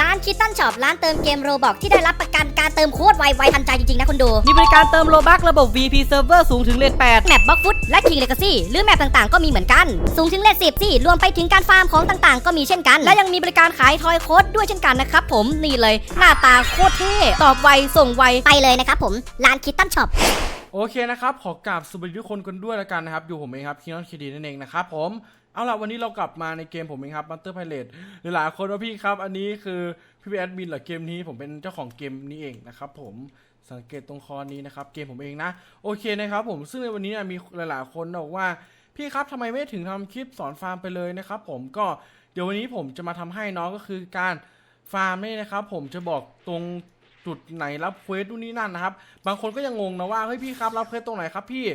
ร้านคิตตันช็อปร้านเติมเกมโรบอกที่ได้รับประกันการเติมโคตรไวไวทันใจจริงๆนะคนดู มีบริการเติมโลบักระบบ VP Server สูงถึงเลท8แมปบล็อกฟุตและ King Legacy หรือแมปต่างๆ ก็มีเหมือนกัน สูงถึงเลทสิบสี่รวมไปถึงการฟาร์มของต่างๆ ก็มีเช่นกัน และยังมีบริการขายทอยโค้ดด้วยเช่นกันนะครับผมนี่เลย หน้าตาโคตรเท่ตอบไวส่งไวไปเลยนะครับผมร้านคิตตันช็อปโอเคนะครับ ขอกราบสวัสดีทุกคนกันด้วยแล้วกันนะครับ อยู่ผมเองครับคิงนอนคีดีนั่นเองนะครับผม เอาล่ะวันนี้เรากลับมาในเกมผมเองครับบัตเตอร์ไพเรตหลายๆคนว่าพี่ครับ อันนี้คือพี่เป็นแอดมินเหรอเกมนี้ผมเป็นเจ้าของเกมนี้เองนะครับผมสังเกตตรงคอนี้นะครับ เกมผมเองนะโอเคนะครับผมซึ่งในวันนี้มีหลายๆคนบอกว่าพี่ครับทำไมไม่ถึงทำคลิปสอนฟาร์มไปเลยนะครับผมก็เดี๋ยววันนี้ผมจะมาทำให้เน้องก็คือการฟาร์มนี่นะครับ ผมจะบอกตรงจุดไหนรับเควสนู่นนี่นั่นนะครับ บางคนก็ยังงงนะว่าเฮ้ยพี่ครับรับเควสตรงไหนครับพี่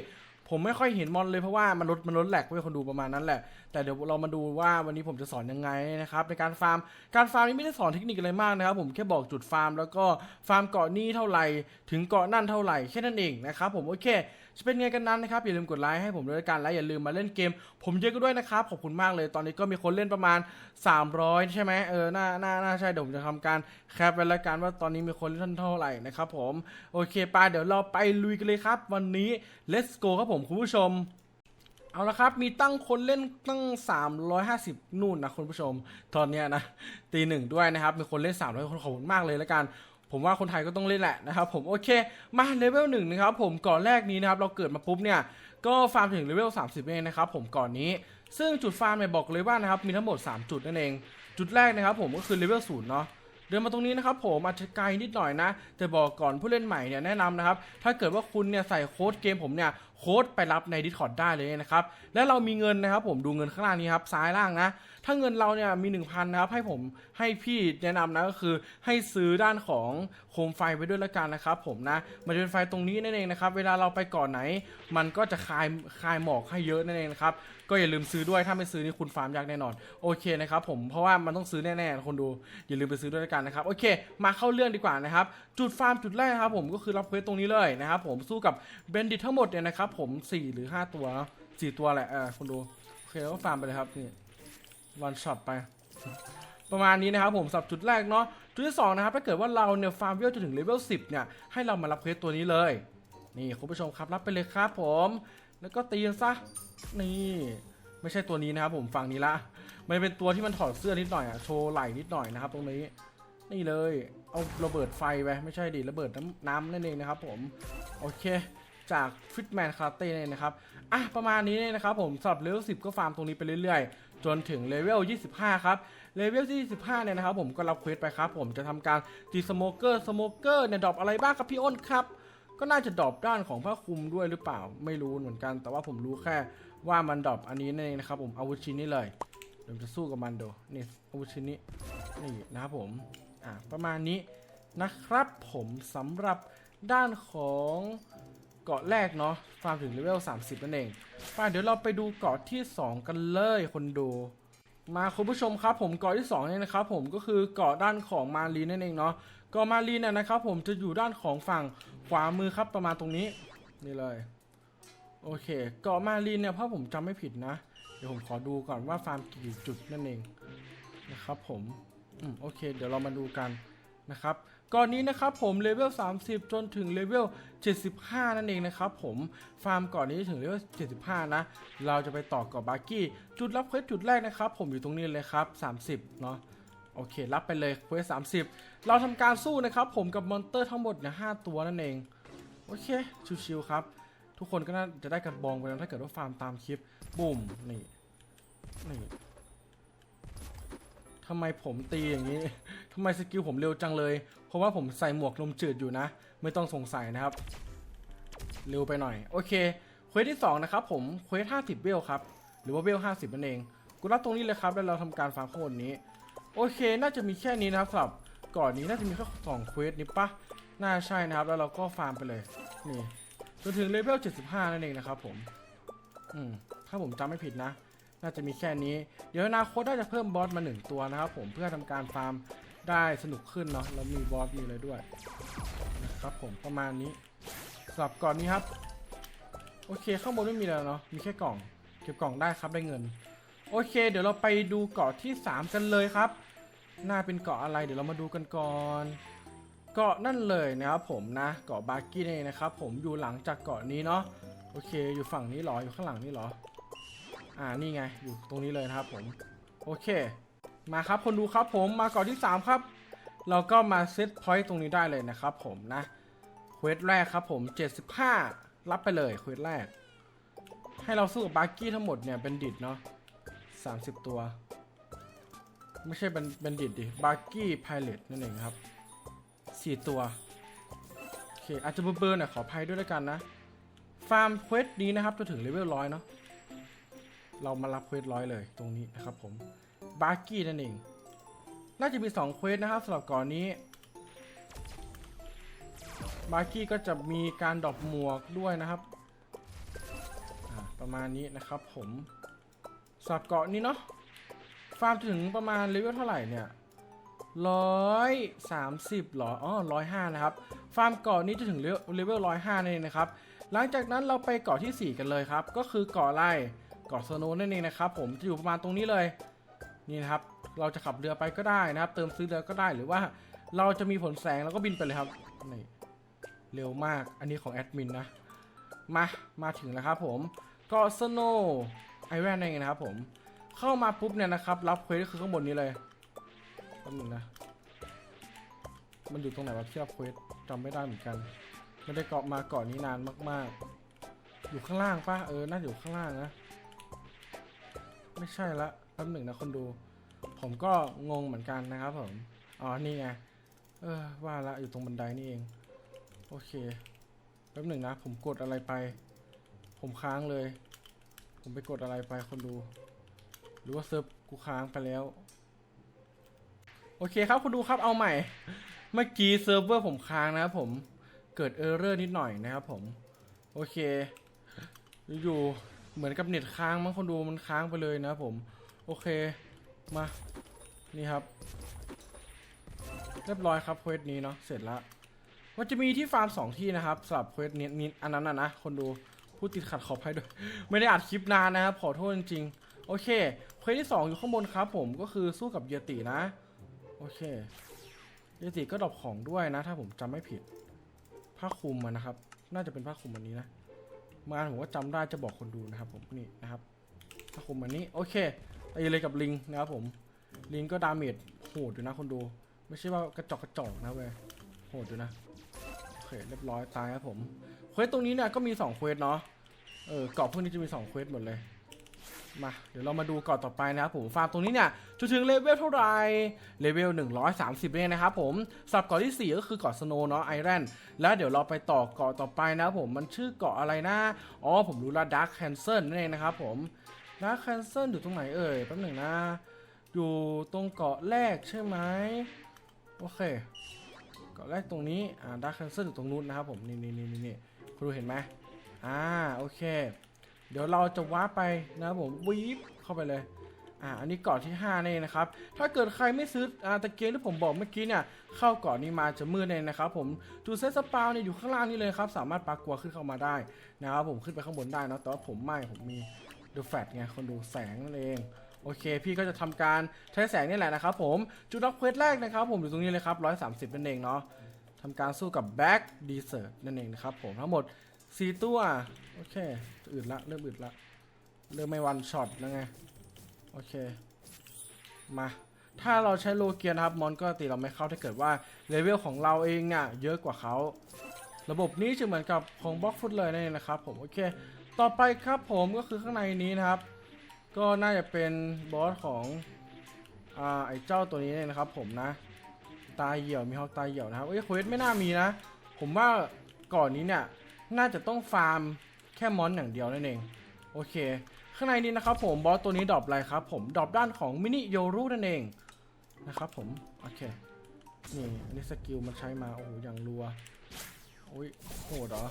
ผมไม่ค่อยเห็นมอนเลยเพราะว่ามันลดมันลดแหลกไว้คนดูประมาณนั้นแหละ แต่เดี๋ยวเรามาดูว่าวันนี้ผมจะสอนยังไงนะครับในการฟาร์ม การฟาร์มนี้ไม่ได้สอนเทคนิคอะไรมากนะครับผมแค่บอกจุดฟาร์ม แล้วก็ฟาร์มเกาะนี้เท่าไหร่ถึงเกาะนั่นเท่าไหร่แค่นั้นเองนะครับผมโอเค จะเป็นไงกันนั้นนะครับ อย่าลืมกดไลค์ให้ผมด้วยกันและอย่าลืมมาเล่นเกม ผมเยอะก็ด้วยนะครับ ขอบคุณมากเลย ตอนนี้ก็มีคนเล่นประมาณ 300 ใช่ไหมเออน่าน่าน่าใช่เดี๋ยวผมจะทำการแคปไว้ละกันว่าตอนนี้มีคนเล่นเท่าไหร่นะครับผม โอเคไปเดี๋ยวเราไปลุยกันเลยครับ วันนี้ let's go ครับผมคุณผู้ชมเอาละครับ มีตั้งคนเล่นตั้ง 350 นู่นนะคุณผู้ชม ตอนนี้นะตีหนึ่งด้วยนะครับ มีคนเล่น 300 คนขอบคุณมากเลยแล้วกัน ผมว่าคนไทยก็ต้องเล่นแหละนะครับผมโอเคมาเลเวลหนึ่งนะครับผมก่อนแรกนี้นะครับเราเกิดมาปุ๊บเนี่ยก็ฟาร์มถึงเลเวล30 เองนะครับผมก่อนนี้ ซึ่งจุดฟาร์มเนี่ยบอกเลยว่านะครับมีทั้งหมด 3 จุดนั่นเอง จุดแรกนะครับผมก็คือเลเวลศูนย์เนาะเดินมาตรงนี้นะครับผมอาจจะไกลนิดหน่อยนะแต่บอกก่อนผู้เล่นใหม่เนี่ยแนะนำนะครับ ถ้าเกิดว่าคุณเนี่ยใส่โค้ดเกมผมเนี่ยโค้ดไปรับใน Discord ได้เลยนะครับ และเรามีเงินนะครับผมดูเงินข้างล่างนี้ครับซ้ายล่างนะ ถ้าเงินเราเนี่ยมี 1,000นะครับให้ผมให้พี่แนะนำนะก็คือให้ซื้อด้านของโคมไฟไปด้วยละกันนะครับผมนะมันจะเป็นไฟตรงนี้นั่นเองนะครับเวลาเราไปก่อนไหน มันก็จะคลายคลายหมอกให้เยอะนั่นเองนะครับก็อย่าลืมซื้อด้วยถ้าไม่ซื้อนี่คุณฟาร์มยากแน่นอนโอเคนะครับผมเพราะว่ามันต้องซื้อแน่ๆคนดูอย่าลืมไปซื้อด้วยละกันนะครับโอเค มาเข้าเรื่องดีกว่านะครับจุดฟาร์มจุดแรกนะครับผมก็คือรับเควสตรงนี้เลยนะครับผมสู้กับเบนดิตทั้งหมดเนี่ยนะครับผม4หรือ 5 ตัวสี่ตัวแหละเออคนดูโอเคก็ฟาร์มไปเลยครับนี่ วันช็อตไป ประมาณนี้นะครับผมสับจุดแรกเนาะจุดที่สองนะครับถ้าเกิดว่าเราเนี่ยฟาร์มเวลจนถึงเลเวล10 เนี่ย ให้เรามารับเควสตัวนี้เลย นี่คุณผู้ชมครับรับไปเลยครับผม แล้วก็ตีนซะนี่ไม่ใช่ตัวนี้นะครับผมฝั่งนี้ละมันเป็นตัวที่มันถอดเสื้อนิดหน่อยอะโชว์ไหล่นิดหน่อยนะครับ ตรงนี้ นี่เลยเอาระเบิดไฟไปไม่ใช่ดิระเบิดน้ำน้ำนั่นเองนะครับ ผมโอเค จากฟิตแมนคาเต้เนี่ยนะครับอะประมาณนี้เนี่ยนะครับผมสำหรับเลเวล10ก็ฟาร์มตรงนี้ไปเรื่อยๆ จนถึงเลเวล 25 ครับเลเวลที่25เนี่ยนะครับผมก็รับเควสไปครับ ผมจะทำการตีสโมเกอร์สโมเกอร์เนี่ยดรอปอะไรบ้างครับพี่อ้นครับ ก็น่าจะดรอปด้านของผ้าคลุมด้วยหรือเปล่าไม่รู้เหมือนกัน แต่ว่าผมรู้แค่ว่ามันดรอปอันนี้นั่นเองนะครับผมอาวุธชิ้นนี้เลยเดี๋ยวจะสู้กับมันดูนี่อาวุธชิ้นนี้นี่นะครับผมอ่าประมาณนี้นะครับผมสำหรับด้านของ เกาะแรกเนาะฟาร์มถึงเลเวล 30 นั่นเองไปเดี๋ยวเราไปดูเกาะที่ 2 กันเลยคนดู มาคุณผู้ชมครับ ผมเกาะที่2เนี่ยนะครับผมก็คือเกาะด้านของมารีนั่นเองเนาะเกาะมารีนเนี่ยนะครับผมจะอยู่ด้านของฝั่งขวามือครับประมาณตรงนี้นี่เลยโอเค เกาะมารีนเนี่ยถ้าะผมจำไม่ผิดนะ เดี๋ยวผมขอดูก่อนว่าฟาร์มกี่จุดนั่นเองนะครับผมอืมโอเค เดี๋ยวเรามาดูกันนะครับ ก่อนนี้นะครับผมเลเวล 30 จนถึงเลเวล 75 นั่นเองนะครับผมฟาร์มก่อนนี้ถึงเลเวล 75 นะ เราจะไปต่อกับบาร์กี้ จุดรับเควสจุดแรกนะครับ ผมอยู่ตรงนี้เลยครับ 30 เนาะโอเครับไปเลยเควส30 เราทำการสู้นะครับผมกับมอนเตอร์ทั้งหมดเนี่ย5ตัวนั่นเอง โอเค ชิวๆครับ ทุกคนก็น่าจะได้กระบองไปแล้วถ้าเกิดว่าฟาร์มตามคลิปบุ่มนี่นี่ทำไมผมตีอย่างนี้ทำไมสกิลผมเร็วจังเลย ราะว่าผมใส่หมวกลมจืดอยู่นะ ไม่ต้องสงสัยนะครับ เร็วไปหน่อย โอเคเควสที่ 2 นะครับผมเควส50เวลครับ หรือว่าเวล50นั่นเองกูรับตรงนี้เลยครับ แล้วเราทำการฟาร์มข้างบนนี้ โอเค น่าจะมีแค่นี้นะครับสำหรับก่อนนี้น่าจะมีแค่สองเควสนี้ปะน่าใช่นะครับ แล้วเราก็ฟาร์มไปเลยนี่จนถึงเลเวล75 นั่นเองนะครับผม อืม ถ้าผมจำไม่ผิดนะ น่าจะมีแค่นี้ เดี๋ยวอนาคตน่าจะเพิ่มบอสมาหนึ่งตัวนะครับผม เพื่อทำการฟาร์ม ได้สนุกขึ้นเนาะแล้วมีบอสมีอะไรด้วยนะครับผมประมาณนี้สำหรับก่อนนี้ครับ โอเคข้างบนไม่มีแล้วเนาะมีแค่กล่องเก็บกล่องได้ครับได้เงิน โอเค เดี๋ยวเราไปดูเกาะที่ 3 กันเลยครับน่าเป็นเกาะอะไรเดี๋ยวเรามาดูกันก่อนเกาะนั่นเลยนะครับผมนะเกาะบาร์กี้นี่นเองนะครับผมอยู่หลังจากเกาะนี้เนาะโอเค อยู่ฝั่งนี้เหรออยู่ข้างหลังนี่เหรอ อ่านี่ไงอยู่ตรงนี้เลยนะครับผมโอเค มาครับคนดูครับผมมาเกาะที่ 3 ครับ เราก็มาเซตพอยต์ตรงนี้ได้เลยนะครับผมนะเควสแรกครับผม 75 รับไปเลยเควสแรก ให้เราสู้กับบาร์กี้ทั้งหมดเนี่ยเป็นดิดเนาะ30 ตัว ไม่ใช่เป็นเป็นดิดดิบาร์กี้ไพเลตนั่นเองครับสี่ตัวโอเคอาจจะเบอร์ๆหน่อยขออภัยด้วยแล้วกันนะ ฟาร์มเควสนี้นะครับจะถึงเลเวลร้อยเนาะเรามารับเควสร้อยเลยตรงนี้นะครับผม บาร์กี้นั่นเอง น่าจะมี2เควสนะครับสำหรับก่อนนี้บาร์กี้ก็จะมีการดรอปหมวกด้วยนะครับ ประมาณนี้นะครับผมสำหรับเกาะนี้เนาะ ฟาร์มจะถึงประมาณเลเวลเท่าไหร่เนี่ยร้อยสามสิบหรอ อ๋อร้อยห้านะครับ ฟาร์มเกาะนี้จะถึงเลเวลร้อยห้านั่นเองนะครับ หลังจากนั้นเราไปเกาะที่ 4 กันเลยครับ ก็คือเกาะไร เกาะสโนนั่นเองนะครับผม จะอยู่ประมาณตรงนี้เลย นี่นะครับ เราจะขับเรือไปก็ได้นะครับ เติมซื้อเรือก็ได้หรือว่าเราจะมีผลแสงแล้วก็บินไปเลยครับนี่เร็วมากอันนี้ของแอดมินนะมามาถึงแล้วครับผมกาะสโนไอแวนนั่นเองนะครับผมเข้ามาปุ๊บเนี่ยนะครับรับเควสก็คือข้างบนนี้เลยแป๊บนึงนะมันอยู่ตรงไหนวะที่รับเควสจำไม่ได้เหมือนกันไม่ได้เกาะมากาะนี้นานมาก ๆ อยู่ข้างล่างปะเออน่าอยู่ข้างล่างนะ ไม่ใช่ละ แป๊บหนึ่งนะคนดู ผมก็งงเหมือนกันนะครับผม อ๋อ นี่ไง เออ ว่าละอยู่ตรงบันไดนี่เอง โอเค แป๊บหนึ่งนะ ผมกดอะไรไป ผมค้างเลย ผมไปกดอะไรไปคนดู หรือว่าเซิร์ฟกูค้างไปแล้ว โอเคครับคุณดูครับ เอาใหม่ เมื่อกี้เซิร์ฟเวอร์ผมค้างนะครับผม เกิดเออร์เรอร์นิดหน่อยนะครับผม โอเค อยู่เหมือนกับเน็ตค้างมั้งคนดูมันค้างไปเลยนะครับผม โอเค มา นี่ครับ เรียบร้อยครับเควสนี้เนาะ เสร็จแล้วมันจะมีที่ฟาร์มสองที่นะครับสำหรับเควสนี้นี้อันนั้นนะนะ คนดูพูดติดขัดขออภัยด้วย ไม่ได้อัดคลิปนานนะครับ ขอโทษจริงๆ โอเค เควสที่สองอยู่ข้างบนครับผม ก็คือสู้กับเยตินะ โอเค เยติก็ดรอปของด้วยนะ ถ้าผมจำไม่ผิด ผ้าคลุมอะนะครับ น่าจะเป็นผ้าคลุมอันนี้นะมาผมก็จำได้จะบอกคนดูนะครับผมนี่นะครับผ้าคลุมอันนี้ โอเค ตีเลยกับลิงนะครับผม ลิงก็ดาเมจโหดอยู่นะคนดู ไม่ใช่ว่ากระจอกกระจอกนะเว้ยโหดอยู่นะโอเคเรียบร้อยตายครับผมเควสตรงนี้เนี่ยก็มี2เควสเนาะเออเกาะพวกนี้จะมี2เควสหมดเลยมาเดี๋ยวเรามาดูเกาะต่อไปนะครับผมฟาร์มตรงนี้เนี่ยจะถึงเลเวลเท่าไหร่เลเวล130เนี่ยนะครับผมสับเกาะที่4ก็คือเกาะสโนว์เนาะไอแรนด์แล้วเดี๋ยวเราไปต่อเกาะต่อไปนะครับผมมันชื่อเกาะอะไรนะอ๋อผมรู้ละดักแคนเซิลนั่นเองนะครับผม ดักแคนเซิลอยู่ตรงไหนเอ่ยแป๊บหนึ่งนะ อยู่ตรงเกาะแรกใช่ไหมโอเค เกาะแรกตรงนี้อ่าดักแคนเซิลอยู่ตรงนู้นนะครับผมนี่นี่นี่นี่คุณดูเห็นไหมอ่าโอเค เดี๋ยวเราจะว้าไปนะครับผมวีบเข้าไปเลยอ่าอันนี้เกาะที่5นี่นะครับ ถ้าเกิดใครไม่ซื้ออ่าตะเกียงที่ผมบอกเมื่อกี้เนี่ย เข้าเกาะนี้มาจะมืดเลยนะครับผมจุดเซตสปาวเนี่ยอยู่ข้างล่างนี่เลยครับ สามารถปากกัวขึ้นเข้ามาได้นะครับผมขึ้นไปข้างบนได้นะแต่ว่าผมไม่ผมมี ดูแฟลชไงคนดูแสงนั่นเอง โอเค พี่ก็จะทำการใช้แสงนี่แหละนะครับผม จุดล็อกเควสแรกนะครับผมอยู่ตรงนี้เลยครับ 130 นั่นเองเนาะทำการสู้กับแบ็กดีเซอร์นั่นเองนะครับผมทั้งหมดสี่ตัว โอเคอืดละ เริ่มอืดละ เริ่มไม่วันช็อตแล้วไง โอเค มาถ้าเราใช้โลเกียนะครับมอนก็ตีเราไม่เข้าถ้าเกิดว่าเลเวลของเราเองเนี่ยเยอะกว่าเขา ระบบนี้จะเหมือนกับของบล็อกฟุตเลยนั่นเองนะครับผม โอเค ต่อไปครับผมก็คือข้างในนี้นะครับ ก็น่าจะเป็นบอสของอ่าไอ้เจ้าตัวนี้เนี่ยนะครับ ผมนะ ตาเหี่ยวมีฮอกตาเหี่ยวนะครับเอ้ยเควสไม่น่ามีนะ ผมว่าก่อนนี้เนี่ยน่าจะต้องฟาร์มแค่มอนอย่างเดียวนั่นเองโอเค ข้างในนี้นะครับผมบอสตัวนี้ดรอปอะไรครับผมดรอปด้านของมินิโยรุนั่นเองนะครับผมโอเคนี่อันนี้สกิลมันใช้มาโอ้โหอย่างรัวโอ้ยโหดเหรอ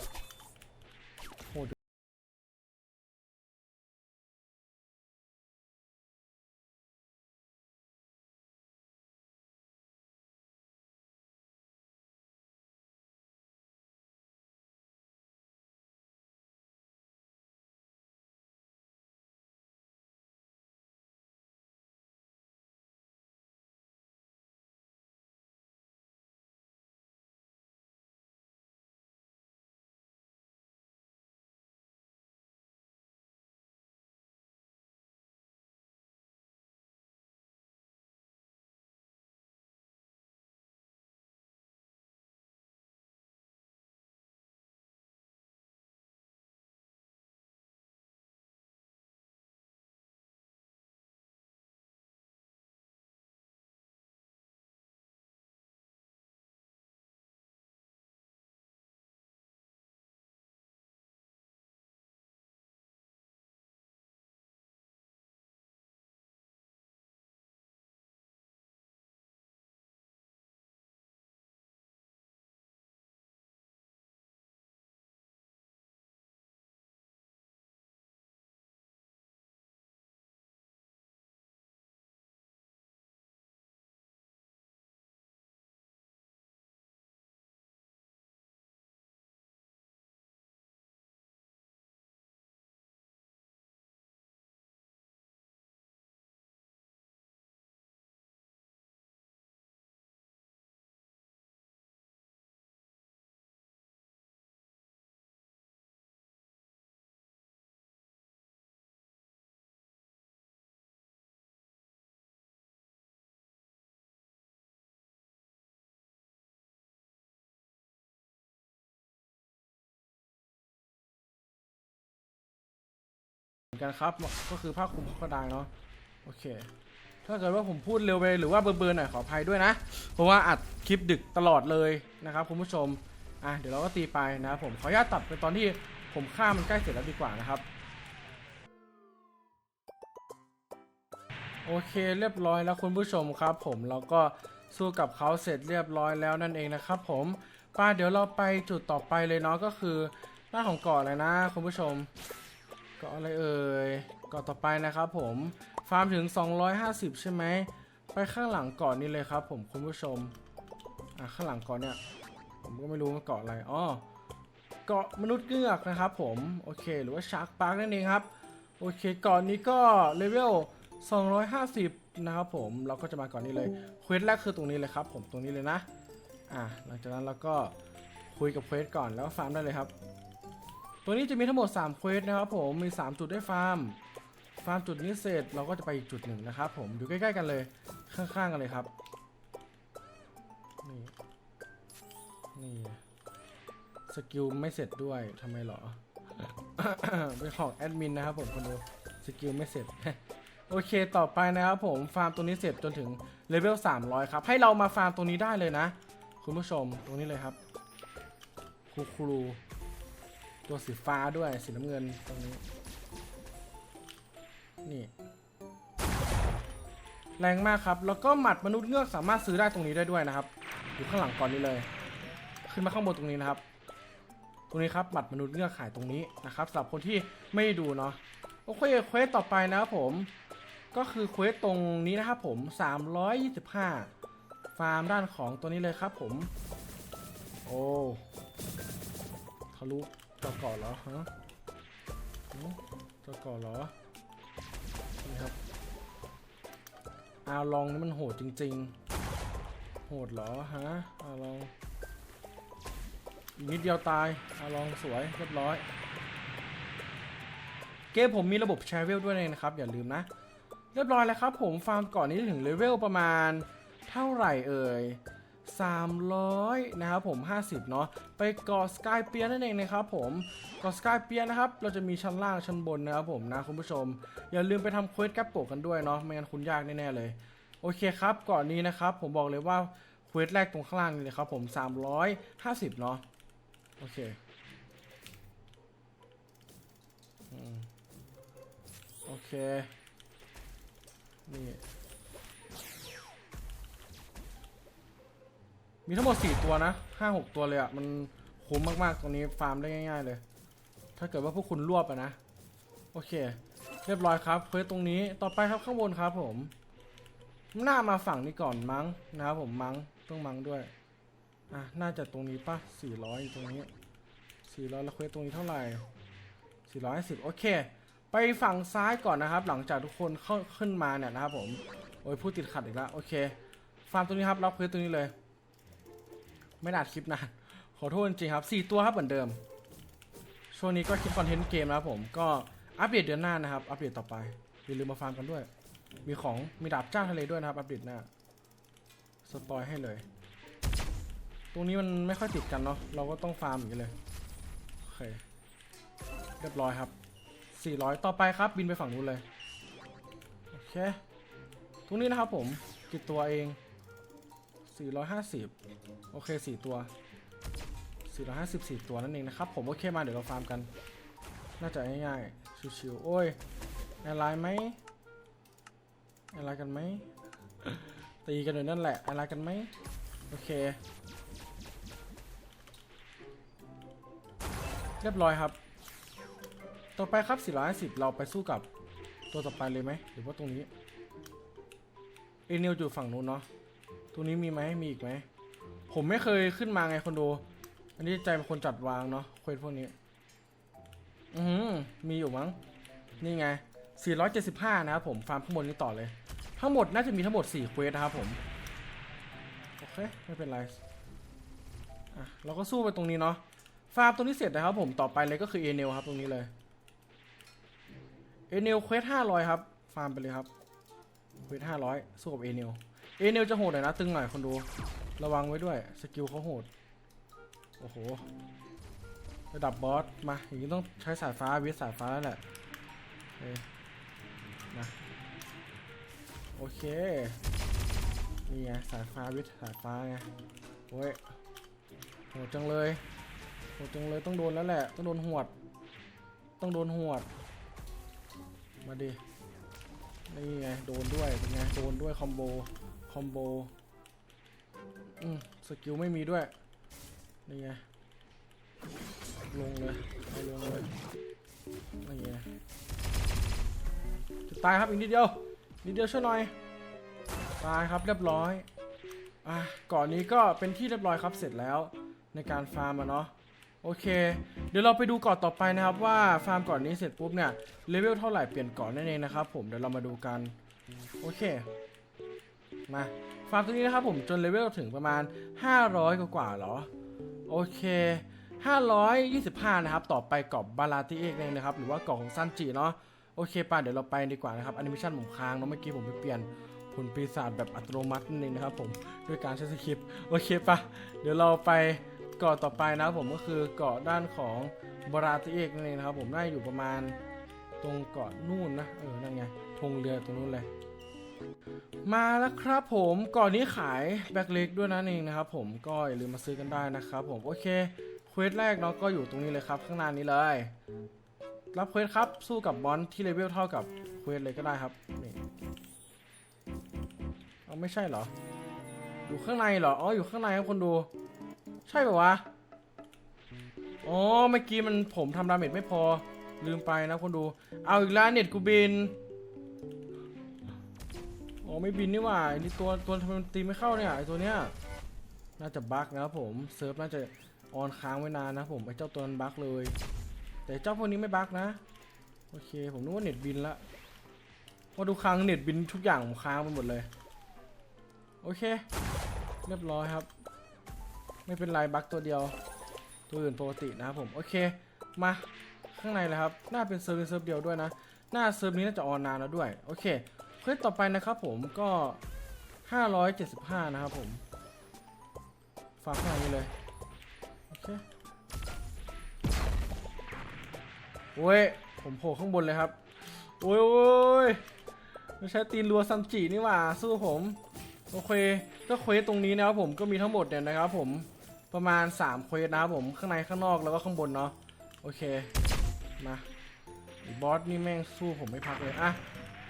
มือนกันครับ ก็คือผ้าคลุมกระดางเนาะโอเค ถ้าเกิดว่าผมพูดเร็วไปหรือว่าเบอร์ๆหน่อยขออภัยด้วยนะ เพราะว่าอัดคลิปดึกตลอดเลยนะครับคุณผู้ชมอะเดี๋ยวเราก็ตีไปนะครับผมขออนุญาตตัดไปตอนที่ผมฆ่ามันใกล้เสร็จแล้วดีกว่านะครับ โอเคเรียบร้อยแล้วคุณผู้ชมครับ ผมเราก็สู้กับเขาเสร็จเรียบร้อยแล้วนั่นเองนะครับ ผมป้าเดี๋ยวเราไปจุดต่อไปเลยเนาะก็คือหน้าของเกาะเลยนะคุณผู้ชม กาะอะไรเอ่ยเกาะต่อไปนะครับผมฟาร์มถึง 250 ใช่ไหมไปข้างหลังเกาะนี้เลยครับ ผมคุณผู้ชมอะข้างหลังเกาะเนี่ยผมก็ไม่รู้ว่าเกาะอะไรอ๋อเกาะมนุษย์เงือกนะครับผมโอเคหรือว่าชาร์กปาร์กนั่นเองครับโอเคเกาะนี้ก็เลเวล250 นะครับผมเราก็จะมาก่อนนี้เลยเควสแรกคือตรงนี้เลยครับ ผมตรงนี้เลยนะอ่าหลังจากนั้นเราก็คุยกับเควสก่อนแล้วฟาร์มได้เลยครับ ตัวนี้จะมีทั้งหมด3เควสนะครับผมมี 3 จุดได้ฟาร์ม ฟาร์มจุดนี้เสร็จเราก็จะไปอีกจุดหนึ่งนะครับผมอยู่ใกล้ๆกันเลยข้างๆกันเลยครับนี่นี่สกิลไม่เสร็จด้วยทำไมหรอเป็นของแอดมินนะครับผมคนดูสกิลไม่เสร็จโอเค ต่อไปนะครับผมฟาร์มตัวนี้เสร็จจนถึงเลเวล 300 ครับ ให้เรามาฟาร์มตัวนี้ได้เลยนะ คุณผู้ชมตรงนี้เลยครับครูครู ตัวสีฟ้าด้วยสีน้ำเงินตรงนี้ นี่ แรงมากครับ แล้วก็หมัดมนุษย์เงือกสามารถซื้อได้ตรงนี้ได้ด้วยนะครับ อยู่ข้างหลังก่อนนี้เลย ขึ้นมาข้างบนตรงนี้นะครับ ตรงนี้ครับหมัดมนุษย์เงือกขายตรงนี้นะครับสำหรับคนที่ไม่ด้ดูเนาะโอเคเควสต่อไปนะครับผม ก็คือเควสตรงนี้นะครับผม 325 ฟาร์มด้านของตัวนี้เลยครับผม โอ้ทะลุ จอก่อเหรอฮะจอก่อเหรอ นี่ครับ อาลองนี่มันโหดจริง ๆ โหดเหรอฮะ อาลองอีกนิดเดียวตาย อาลองสวยเรียบร้อย เกมผมมีระบบแชร์เวลด้วยนะครับ อย่าลืมนะ เรียบร้อยแล้วครับผมฟาร์มก่อนนี้ถึงเลเวลประมาณเท่าไหร่เอ่ย 300 นะครับผม 50 เนาะไปเกาะสกายเปียนั่นเองนะครับผมเกาะสกายเปียนะครับ เราจะมีชั้นล่างชั้นบนนะครับผมนะคุณผู้ชม อย่าลืมไปทำเควสแกปโปกันด้วยเนาะไม่งั้นคุณยากแน่ๆเลย โอเคครับเก่อนนี้นะครับ ผมบอกเลยว่าเควสแรกตรงข้างล่างนี่เลยครับผม 350 เนาะโอเคอโอเคนี่ มีทั้งหมด 4 ตัวนะ5 6ตัวเลยอะ่ะ มันคุ้มมากๆ ตรงนี้ฟาร์มได้ง่าย ๆ เลย ถ้าเกิดว่าพวกคุณรวบอะนะ โอเค เรียบร้อยครับเควสตรงนี้ต่อไปครับข้างบนครับผมหน้ามาฝั่งนี้ก่อนมั้งนะครับผมมั้งต้องมั้งด้วยอะน่าจะตรงนี้ปะ400ตรงนี้400แล้วเควสตรงนี้เท่าไหร่450โอเค ไปฝั่งซ้ายก่อนนะครับ หลังจากทุกคนเข้าขึ้นมาเนี่ยนะครับผมโอ้ยพูดติดขัดอีกแล้วโอเค ฟาร์มตรงนี้ครับรับเควสตรงนี้เลย ไม่นานคลิปนานขอโทษจริงครับ4ตัวครับเหมือนเดิม ช่วงนี้ก็คลิปคอนเทนต์เกมนะครับผมก็อัปเดตเดือนหน้านะครับ อัปเดตต่อไปอย่าลืมมาฟาร์มกันด้วย มีของมีดาบจ้างทะเลด้วยนะครับ อัปเดตหน้าสปอยให้เลย ตรงนี้มันไม่ค่อยติดกันเนาะเราก็ต้องฟาร์มอย่างนี้เลยโอเคเรียบร้อยครับ 400 ต่อไปครับ บินไปฝั่งนู้นเลยโอเคตรงนี้นะครับผมกี่ตัวเอง 450 โอเค 4 ตัว 454 ตัวนั่นเองนะครับ ผมโอเคมาเดี๋ยวเราฟาร์มกัน น่าจะง่ายๆ ชิวๆ โอ้ยแอร์ไลน์ไหมแอร์ไลน์กันไหม ตีกันอยู่นั่นแหละแอร์ไลน์กันไหม โอเค เรียบร้อยครับ ต่อไปครับ 450 เราไปสู้กับตัวต่อไปเลยไหม หรือว่าตรงนี้เอเนลอยู่ฝั่งนู้นเนาะ ตรงนี้มีไหมมีอีกไหม ผมไม่เคยขึ้นมาไงคนดู อันนี้ใจเป็นคนจัดวางเนาะเควสพวกนี้ อือหือมีอยู่มั้ง นี่ไง 475 นะครับผมฟาร์มข้างบนนี้ต่อเลย ทั้งหมดน่าจะมีทั้งหมด 4 เควสนะครับผม โอเค ไม่เป็นไร อะ เราก็สู้ไปตรงนี้เนาะ ฟาร์มตรงนี้เสร็จนะครับผมต่อไปเลยก็คือเอเนลครับตรงนี้เลยเอเนลเควสห้าร้อยครับ ฟาร์มไปเลยครับเควสห้าร้อยสู้กับเอเนล เอเนลจะโหดหน่อยนะตึงหน่อยคนดู ระวังไว้ด้วยสกิลเขาโหด โอ้โห ระดับบอสมาอย่างนี้ต้องใช้สายฟ้าวิสสายฟ้าแล้วแหละเอ้ยนะโอเคนี่ไงสายฟ้าวิทย์สายฟ้าไงโอ้ยโหดจังเลยโหดจังเลยต้องโดนแล้วแหละ ต้องโดนหวด ต้องโดนหวด มาดินี่ไงโดนด้วยเป็นไงโดนด้วยคอมโบ คอมโบ อืม สกิลไม่มีด้วย นี่ไง ลงเลยเอาลงเลย นี่ไง จะตายครับอีกนิดเดียว นิดเดียวช่วยหน่อย ตายครับเรียบร้อย อะก่อนนี้ก็เป็นที่เรียบร้อยครับเสร็จแล้วในการฟาร์มอะเนาะโอเค เดี๋ยวเราไปดูก่อนต่อไปนะครับว่าฟาร์มก่อนนี้เสร็จปุ๊บเนี่ยเลเวลเท่าไหร่เปลี่ยนก่อนนั่นเองนะครับผมเดี๋ยวเรามาดูกัน โอเค มาฟาร์มตัวนี้นะครับผมจนเลเวลถึงประมาณ 500 กว่ากว่าหรอ โอเค 525 นะครับ ต่อไปเกาะบาลาติเอกเองนะครับ หรือว่าเกาะของซันจิเนาะโอเคป่ะเดี๋ยวเราไปดีกว่านะครับแอนิเมชันผมค้างเนาะเมื่อกี้ผมไปเปลี่ยนผลปีศาจแบบอัตโนมัตินั่นเองนะครับผมด้วยการใช้สคริปต์โอเคป่ะเดี๋ยวเราไปเกาะต่อไปนะครับผมก็คือเกาะด้านของบาราติเอกนั่นเองนะครับผมน่าอยู่ประมาณตรงเกาะนู่นนะเออนั่นไงธงเรือตรงนู้นเลย มาแล้วครับผมก่อนนี้ขายแบ็คเล็กด้วยนั่นเองนะครับผมก็อย่าลืมมาซื้อกันได้นะครับผมโอเคเควสแรกเนาะก็อยู่ตรงนี้เลยครับ ข้างหน้านี้เลย รับเควสครับสู้กับบอลที่เลเวลเท่ากับเควสเลยก็ได้ครับนี่เอาไม่ใช่เหรอ อยู่ข้างในเหรออ๋ออยู่ข้างในครับคนดู ใช่ปะวะอ๋อเมื่อกี้มันผมทำดาเมจไม่พอลืมไปนะคนดู เอาอีกแล้วเน็ตกูบิน อ๋อไม่บินนี่หว่าไอ้นี่ตัวตัวทำไมมันตีไม่เข้าเนี่ยไอตัวเนี้ยน่าจะบั๊กนะครับผมเซิร์ฟน่าจะออนค้างไว้นานนะผมไอเจ้าตัวนั้นบั๊กเลย แต่เจ้าพวกนี้ไม่บั๊กนะโอเคผมนึกว่าเน็ตบินละพอดูค้างเน็ตบินทุกอย่างผมค้างไปหมดเลย โอเค เรียบร้อยครับ ไม่เป็นไรบั๊กตัวเดียว ตัวอื่นปกตินะครับผมโอเคมาข้างในเลยครับ น่าเป็นเซิร์ฟเป็นเซิร์ฟเดียวด้วยนะ หน้าเซิร์ฟนี้น่าจะออนนานแล้วด้วย โอเค เควสต่อไปนะครับผมก็ 575 นะครับผมฝากข้างในนี้เลย โอเคโอ้ย ผมโผล่ข้างบนเลยครับ โอ้ยโอ้ยไม่ใช่ตีนรัวซัมจินี่หว่า สู้ผม โอเคก็เควสตรงนี้นะครับผมก็มีทั้งหมดเนี่ยนะครับผมประมาณ 3 เควสนะครับผมข้างในข้างนอกแล้วก็ข้างบนเนาะโอเค มาบอสนี่แม่งสู้ผมไม่พักเลยอะ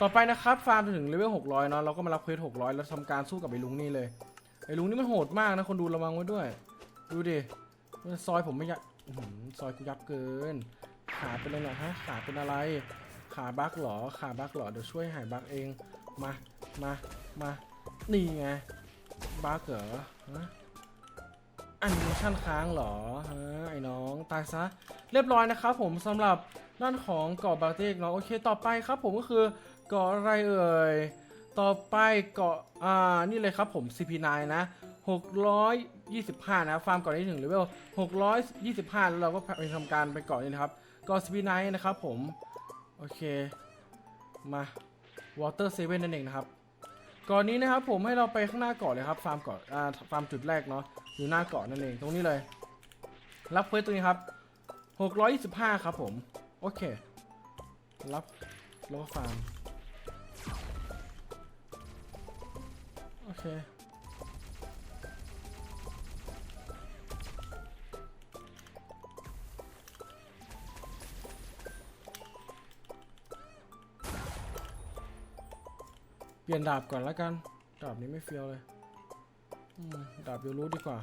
ต่อไปนะครับฟาร์มจนถึงเลเวล600เนาะเราก็มารับเควส600 แล้วทำการสู้กับไอ้ลุงนี่เลยไอ้ลุงนี่มันโหดมากนะคนดูระวังไว้ด้วย ดูดิมันซอยผมไม่ยับซอยกูยับเกิน ขาเป็นอะไรฮะขาเป็นอะไร ขาบักเหรอขาบักเหรอเดี๋ยวช่วยหายบักเองมามามานี่ไงบักเหรออันนี้ชั่นค้างเหรอฮะไอ้น้องตายซะเรียบร้อยนะครับผมสำหรับด้านของเกาะบาเตกเนาะโอเคต่อไปครับผมก็คือ เกาะอะไรเอ่ย ต่อไปเกาะอ่านี่เลยครับผม CP9 นะ 625 นะ ฟาร์มก่อนที่ถึงเลเวล625 แล้วเราก็ไปทำการไปเกาะนี่นะครับเกาะ CP9 นะครับผม โอเค มา Water Seven นั่นเองนะครับก่อนนี้นะครับผมให้เราไปข้างหน้าเกาะเลยครับฟาร์มเกาะอ่าฟาร์มจุดแรกเนาะอยู่หน้าเกาะนั่นเองตรงนี้เลย รับเควสตรงนี้ครับ 625 ครับผม โอเค รับแล้วก็ฟาร์ม เคเปลี่ยนดาบก่อนแล้วกัน ดาบนี้ไม่เฟี้ยวเลย ดาบยวรู้ดีกว่า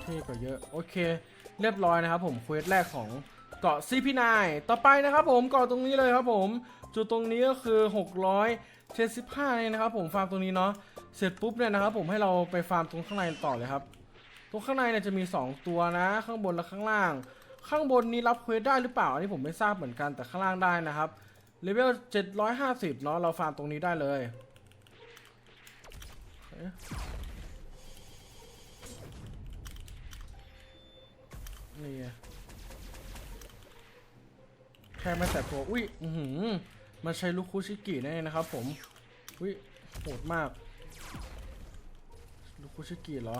เท่กว่าเยอะ โอเค เรียบร้อยนะครับผมเควสแรกของเกาะ CP9 ต่อไปนะครับผมเกาะตรงนี้เลยครับผม จุดตรงนี้ก็คือ 675เนี่ยนะครับผมฟาร์มตรงนี้เนาะเสร็จปุ๊บเนี่ยนะครับผมให้เราไปฟาร์มตรงข้างในต่อเลยครับตรงข้างในเนี่ยจะมี 2 ตัวนะ ข้างบนและข้างล่าง ข้างบนนี้รับเควสได้หรือเปล่าอันนี้ผมไม่ทราบเหมือนกันแต่ข้างล่างได้นะครับเลเวล750เนาะเราฟาร์มตรงนี้ได้เลยนี่แค่ไม่แต่ตัวอุ้ยอือหือ มันใช้ลูกคุชิกิแน่นะครับผมอุ้ยโหดมาก ลูกคุชิกิเหรอ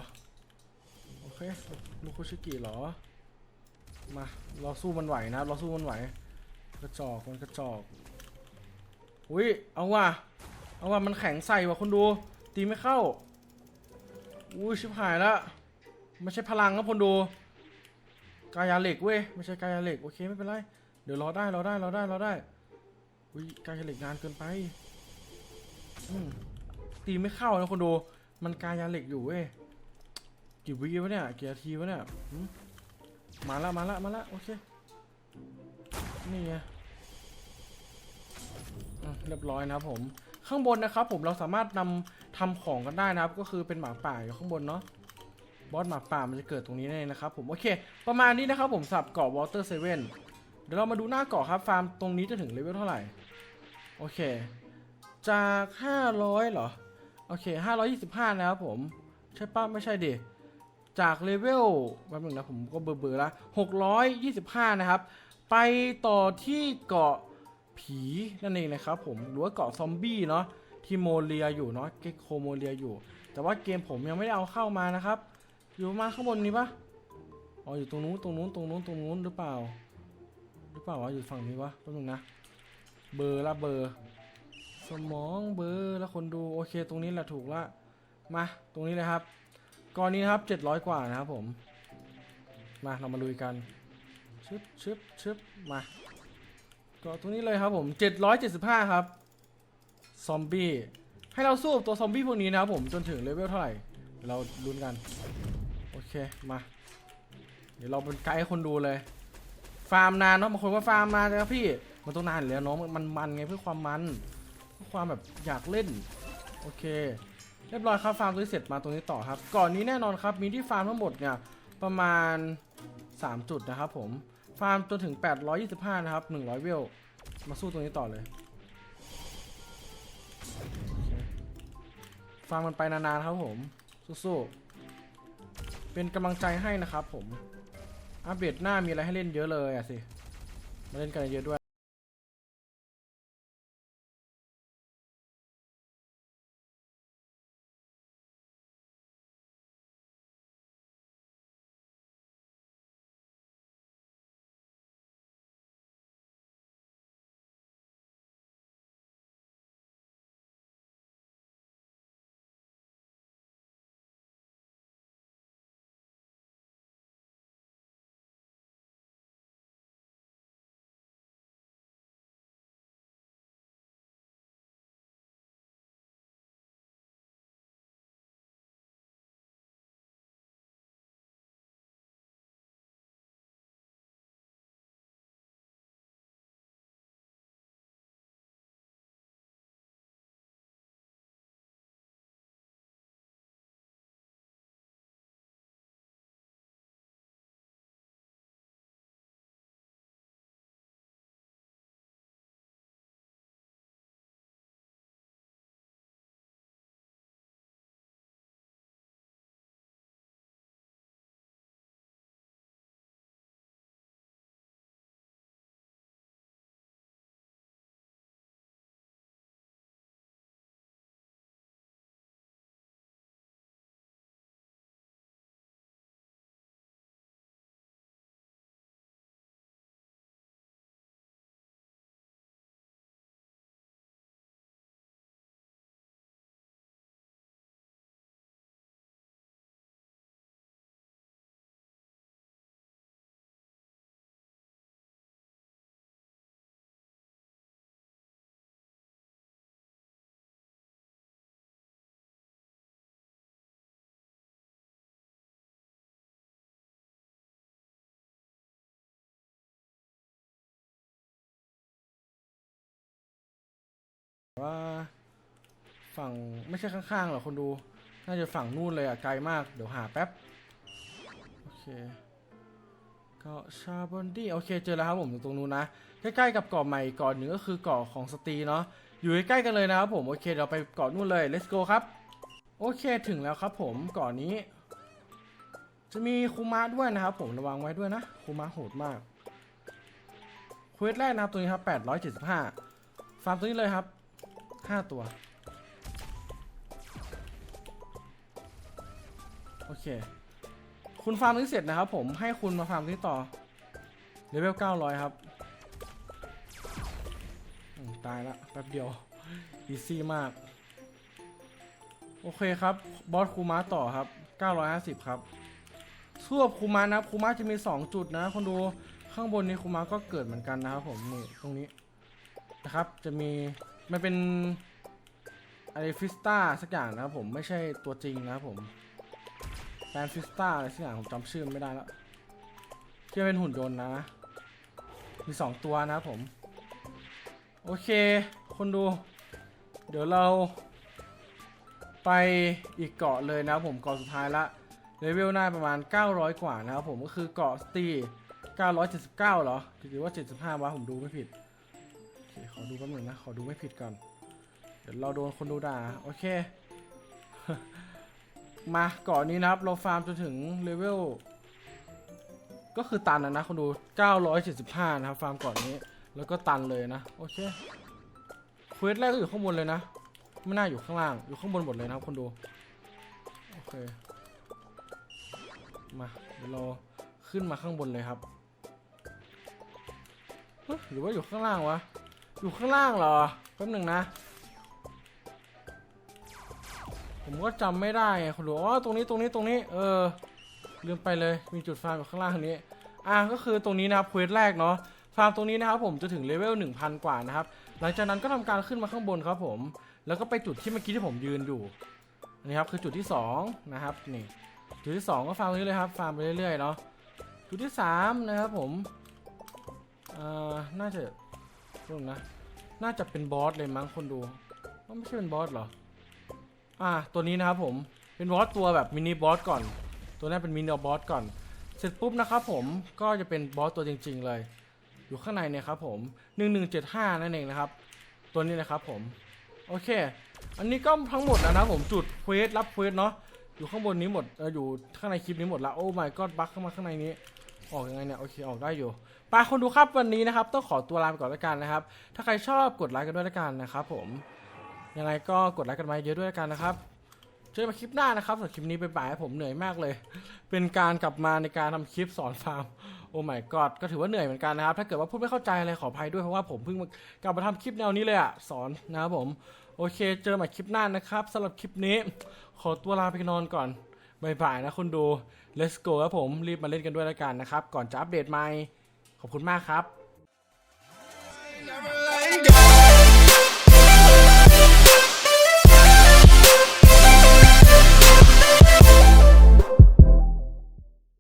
โอเค ลูกคุชิกิเหรอ มา เราสู้มันไหวนะเราสู้มันไหว กระจอกมันกระจอกอุ้ยเอาว่ะ เอาว่ะ มันแข็งใส่ว่ะคนดู ตีไม่เข้าอุ้ยชิบหายละไม่ใช่พลังครับคนดู กายาเหล็กเว้ย ไม่ใช่กายาเหล็ก โอเคไม่เป็นไร เดี๋ยวรอได้รอได้รอได้รอได้ อุ้ยกายาเหล็กนานเกินไปตีไม่เข้านะคนดู มันกายาเหล็กอยู่เว้ยกี่วิวะเนี่ยกี่นาทีวะเนี่ยมาละมาละมาละโอเค นี่ไงเรียบร้อยนะครับผม ข้างบนนะครับ ผมเราสามารถนำทำของกันได้นะครับ ก็คือเป็นหมาป่าอยู่ข้างบนเนาะบอสหมาป่ามันจะเกิดตรงนี้แน่นเองนะครับผมโอเค ประมาณนี้นะครับผมสับเกาะ Water Seven เเดี๋ยวเรามาดูหน้าเกาะครับ ฟาร์มตรงนี้จะถึงเลเวลเท่าไหร่ โอเค จาก 500เหรอ โอเค 525 นะครับผม ใช่ป้ะไม่ใช่ดิจากเลเวลแป๊บนึงนะผมก็เบอร์ๆละ625 นะครับ ไปต่อที่เกาะผีนั่นเองนะครับผมหรือว่าเกาะซอมบี้เนาะที่โมเลียอยู่เนาะเกโคโมเลียอยู่ แต่ว่าเกมผมยังไม่ได้เอาเข้ามานะครับ อยู่มาข้างบนนี้ปะอ๋ออยู่ตรงนู้นตรงนู้นตรงนู้นตรงนู้นหรือเปล่า หรือเปล่าวะอยู่ฝั่งนี้วะแป๊บนึงนะ เบอร์ละเบอร์ สมองเบอร์แล้วคนดูโอเค ตรงนี้แหละถูกละมาตรงนี้เลยครับก่อนนี้นะครับ700กว่านะครับผมมาเรามาลุยกันชึบชึบชึบมาก็ตรงนี้เลยครับผม775ครับซอมบี้ให้เราสู้ตัวซอมบี้พวกนี้นะครับผมจนถึงเลเวลเท่าไหร่เดี๋ยเราลุ้นกัน โอเคมา เดี๋ยวเราเป็นไกด์คนดูเลย ฟาร์มนานเนาะบางคนว่าฟาร์มนานนะครับพี่มันต้องนานแล้วเนาะมันมันไงเพื่อความมันเพื่อความแบบอยากเล่นโอเค เรียบร้อยครับฟาร์มตัวนี้เสร็จมาตรงนี้ต่อครับ ก่อนนี้แน่นอนครับมีที่ฟาร์มทั้งหมดเนี่ยประมาณ 3 จุดนะครับผมฟาร์มจนถึง 825 นะครับ 100 เวล มาสู้ตรงนี้ต่อเลยฟาร์มมันไปนานๆครับผมสู้ๆเป็นกำลังใจให้นะครับผม อัปเดตหน้ามีอะไรให้เล่นเยอะเลยอะสิ มาเล่นกันเยอะด้วย ว่าฝั่งไม่ใช่ข้างๆหรอกคนดู น่าจะฝั่งนู่นเลยอะไกลมาก เดี๋ยวหาแป๊บ โอเคเกาะชาบอนดี้โอเคเจอแล้วครับผมตรงนู้นนะ ใกล้ๆกับเกาะใหม่เกาะหนึ่งก็คือเกาะของสตีเนาะ อยู่ใกล้ๆกันเลยนะครับผม โอเคเราไปเกาะนู่นเลย let's go ครับ โอเคถึงแล้วครับผมเกาะนี้ จะมีคูมะด้วยนะครับผมระวังไว้ด้วยนะคูมะโหดมากเควสแรกนะครับตัวนี้ครับ875ฟาร์มตัวนี้เลยครับ ห้าตัว โอเค คุณฟาร์มนี้เสร็จนะครับผมให้คุณมาฟาร์มนี้ต่อเลเวล900ครับ ตายละแป๊บเดียว อีซี่มาก โอเคครับ บอสคูมาต่อครับ 950 ครับสวบคูมานะครับคูมาจะมี 2 จุดนะคนดูข้างบนนี้คูมาก็เกิดเหมือนกันนะครับผมนี่ตรงนี้นะครับจะมี มันเป็นอะไรฟิสตาสักอย่างนะครับผมไม่ใช่ตัวจริงนะครับผมแบรนฟิสตาอะไรสักอย่างผมจำชื่อไม่ได้แล้วที่เป็นหุ่นยนต์นะ มี2ตัวนะครับผม โอเค คนดู เดี๋ยวเราไปอีกเกาะเลยนะครับผมเกาะสุดท้ายละเลเวลหน้าประมาณ 900 กว่านะครับผมก็คือเกาะสตี979 เหรอหรือว่า 75วะผมดูไม่ผิด ขอดูแป๊บหนึงนะ ขอดูไม่ผิดก่อน เดี๋ยวเราโดนคนดูด่า โอเค มาเกาะนี้นะครับ เราฟาร์มจนถึงเลเวล ก็คือตันนะนะคนดู 975 นะครับ ฟาร์มเกาะนี้ แล้วก็ตันเลยนะ โอเคเควสแรกก็อยู่ข้างบนเลยนะ ไม่น่าอยู่ข้างล่าง อยู่ข้างบนหมดเลยนะครับคนดู โอเค มาเดี๋ยวเราขึ้นมาข้างบนเลยครับหรือว่าอยู่ข้างล่างวะ อยู่ข้างล่างเหรอแป๊บหนึ่งนะ ผมก็จำไม่ได้ไงคนดูอ๋อตรงนี้ตรงนี้ตรงนี้ เออลืมไปเลยมีจุดฟาร์มอยู่ข้างล่างนี้อะก็คือตรงนี้นะครับเควสแรกเนาะฟาร์มตรงนี้นะครับผมจะถึงเลเวล1,000 กว่านะครับ หลังจากนั้นก็ทำการขึ้นมาข้างบนครับผม แล้วก็ไปจุดที่เมื่อกี้ที่ผมยืนอยู่อันนี้ครับคือจุดที่สองนะครับนี่จุดที่สองก็ฟาร์มนี้เลยครับฟาร์มไปเรื่อยๆเนาะจุดที่สามนะครับผมเอ่อน่าจะ รู้นะ น่าจะเป็นบอสเลยมั้งคนดูว่าไม่ใช่เป็นบอสเหรอ อ่า ตัวนี้นะครับผม เป็นบอสตัวแบบมินิบอสก่อน ตัวนั้เป็นมินิบอสก่อน เสร็จปุ๊บนะครับผม ก็จะเป็นบอสตัวจริง ๆ เลย อยู่ข้างในเนี่ยครับผม 1175 นั่นเองนะครับ ตัวนี้นะครับผม โอเค อันนี้ก็ทั้งหมดแล้วนะผม จุดเควสรับเควสเนาะ อยู่ข้างบนนี้หมด เอออยู่ข้างในคลิปนี้หมดละ โอ้ my god บั๊กเข้ามาข้างในนี้ ออกยังไงเนี่ยโอเคออกได้อยู่ไปคนดูครับวันนี้นะครับ ต้องขอตัวลาไปก่อนแล้วกันนะครับ ถ้าใครชอบกดไลค์กันด้วยแล้วกันนะครับผมยังไงก็กดไลค์กันมาเยอะด้วยแล้วกันนะครับเจอกันคลิปหน้านะครับสำหรับคลิปนี้ไปบ่ายผมเหนื่อยมากเลย เป็นการกลับมาในการทำคลิปสอนฟาร์มโอ้ my god ก็ถือว่าเหนื่อยเหมือนกันนะครับ ถ้าเกิดว่าพูดไม่เข้าใจอะไรขออภัยด้วยเพราะว่าผมเพิ่งกลับมาทำคลิปแนวนี้เลยอะสอนนะครับผมโอเค เจอกันใหม่คลิปหน้านะครับสำหรับคลิปนี้ ขอตัวลาไปนอนก่อน บายบายนะคุณดู let's go ครับผมรีบมาเล่นกันด้วยแล้วกันนะครับ ก่อนจะอัปเดตใหม่ ขอบคุณมากครับ